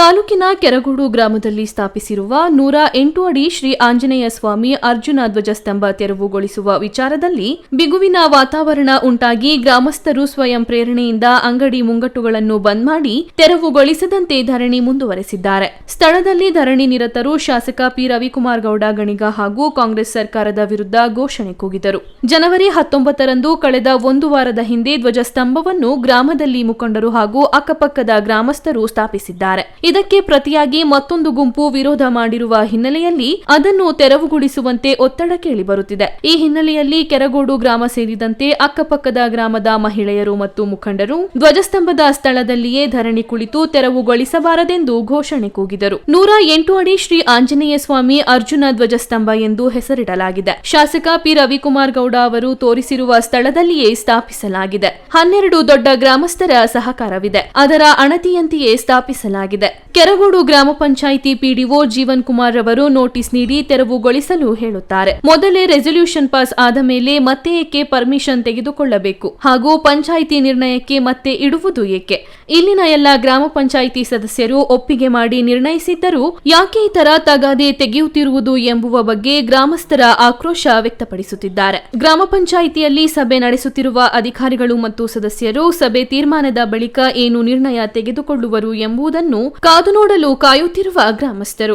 ತಾಲೂಕಿನ ಕೆರಗೋಡು ಗ್ರಾಮದಲ್ಲಿ ಸ್ಥಾಪಿಸಿರುವ ನೂರ ಎಂಟು ಅಡಿ ಶ್ರೀ ಆಂಜನೇಯ ಸ್ವಾಮಿ ಅರ್ಜುನ ಧ್ವಜಸ್ತಂಭ ತೆರವುಗೊಳಿಸುವ ವಿಚಾರದಲ್ಲಿ ಬಿಗುವಿನ ವಾತಾವರಣ ಉಂಟಾಗಿ ಗ್ರಾಮಸ್ಥರು ಸ್ವಯಂ ಪ್ರೇರಣೆಯಿಂದ ಅಂಗಡಿ ಮುಂಗಟ್ಟುಗಳನ್ನು ಬಂದ್ ಮಾಡಿ ತೆರವುಗೊಳಿಸದಂತೆ ಧರಣಿ ಮುಂದುವರೆಸಿದ್ದಾರೆ. ಸ್ಥಳದಲ್ಲಿ ಧರಣಿ ನಿರತರು ಶಾಸಕ ಪಿ. ರವಿಕುಮಾರ್ ಗೌಡ, ಗಣಿಗ ಹಾಗೂ ಕಾಂಗ್ರೆಸ್ ಸರ್ಕಾರದ ವಿರುದ್ಧ ಘೋಷಣೆ ಕೂಗಿದರು. ಜನವರಿ ಹತ್ತೊಂಬತ್ತರಂದು ಕಳೆದ ಒಂದು ವಾರದ ಹಿಂದೆ ಧ್ವಜಸ್ತಂಭವನ್ನು ಗ್ರಾಮದಲ್ಲಿ ಮುಖಂಡರು ಹಾಗೂ ಅಕ್ಕಪಕ್ಕದ ಗ್ರಾಮಸ್ಥರು ಸ್ಥಾಪಿಸಿದ್ದಾರೆ. ಇದಕ್ಕೆ ಪ್ರತಿಯಾಗಿ ಮತ್ತೊಂದು ಗುಂಪು ವಿರೋಧ ಮಾಡಿರುವ ಹಿನ್ನೆಲೆಯಲ್ಲಿ ಅದನ್ನು ತೆರವುಗೊಳಿಸುವಂತೆ ಒತ್ತಡ ಕೇಳಿಬರುತ್ತಿದೆ ಈ ಹಿನ್ನೆಲೆಯಲ್ಲಿ ಕೆರಗೋಡು ಗ್ರಾಮ ಸೇರಿದಂತೆ ಅಕ್ಕಪಕ್ಕದ ಗ್ರಾಮದ ಮಹಿಳೆಯರು ಮತ್ತು ಮುಖಂಡರು ಧ್ವಜಸ್ತಂಭದ ಸ್ಥಳದಲ್ಲಿಯೇ ಧರಣಿ ಕುಳಿತು ತೆರವುಗೊಳಿಸಬಾರದೆಂದು ಘೋಷಣೆ ಕೂಗಿದರು. ನೂರ ಎಂಟು ಅಡಿ ಶ್ರೀ ಆಂಜನೇಯ ಸ್ವಾಮಿ ಅರ್ಜುನ ಧ್ವಜಸ್ತಂಭ ಎಂದು ಹೆಸರಿಡಲಾಗಿದೆ. ಶಾಸಕ ಪಿ. ರವಿಕುಮಾರ್ ಗೌಡ ಅವರು ತೋರಿಸಿರುವ ಸ್ಥಳದಲ್ಲಿಯೇ ಸ್ಥಾಪಿಸಲಾಗಿದೆ. ಹನ್ನೆರಡು ದೊಡ್ಡ ಗ್ರಾಮಸ್ಥರ ಸಹಕಾರವಿದೆ. ಅದರ ಅಣತಿಯಂತೆಯೇ ಸ್ಥಾಪಿಸಲಾಗಿದೆ. ಕೆರಗೋಡು ಗ್ರಾಮ ಪಂಚಾಯಿತಿ ಪಿಡಿಒ ಜೀವನ್ ಕುಮಾರ್ ಅವರು ನೋಟಿಸ್ ನೀಡಿ ತೆರವುಗೊಳಿಸಲು ಹೇಳುತ್ತಾರೆ. ಮೊದಲೇ ರೆಸೊಲ್ಯೂಷನ್ ಪಾಸ್ ಆದ ಮೇಲೆ ಮತ್ತೆ ಏಕೆ ಪರ್ಮಿಷನ್ ತೆಗೆದುಕೊಳ್ಳಬೇಕು? ಹಾಗೂ ಪಂಚಾಯಿತಿ ನಿರ್ಣಯಕ್ಕೆ ಮತ್ತೆ ಇಡುವುದು ಏಕೆ? ಇಲ್ಲಿನ ಎಲ್ಲ ಗ್ರಾಮ ಪಂಚಾಯಿತಿ ಸದಸ್ಯರು ಒಪ್ಪಿಗೆ ಮಾಡಿ ನಿರ್ಣಯಿಸಿದ್ದರೂ ಯಾಕೆ ಈ ತರ ತಗಾದೆ ತೆಗೆಯುತ್ತಿರುವುದು ಎಂಬುವ ಬಗ್ಗೆ ಗ್ರಾಮಸ್ಥರ ಆಕ್ರೋಶ ವ್ಯಕ್ತಪಡಿಸುತ್ತಿದ್ದಾರೆ. ಗ್ರಾಮ ಪಂಚಾಯಿತಿಯಲ್ಲಿ ಸಭೆ ನಡೆಸುತ್ತಿರುವ ಅಧಿಕಾರಿಗಳು ಮತ್ತು ಸದಸ್ಯರು ಸಭೆ ತೀರ್ಮಾನದ ಬಳಿಕ ಏನು ನಿರ್ಣಯ ತೆಗೆದುಕೊಳ್ಳುವರು ಎಂಬುದನ್ನು ಕಾದು ನೋಡಲು ಕಾಯುತ್ತಿರುವ ಗ್ರಾಮಸ್ಥರು.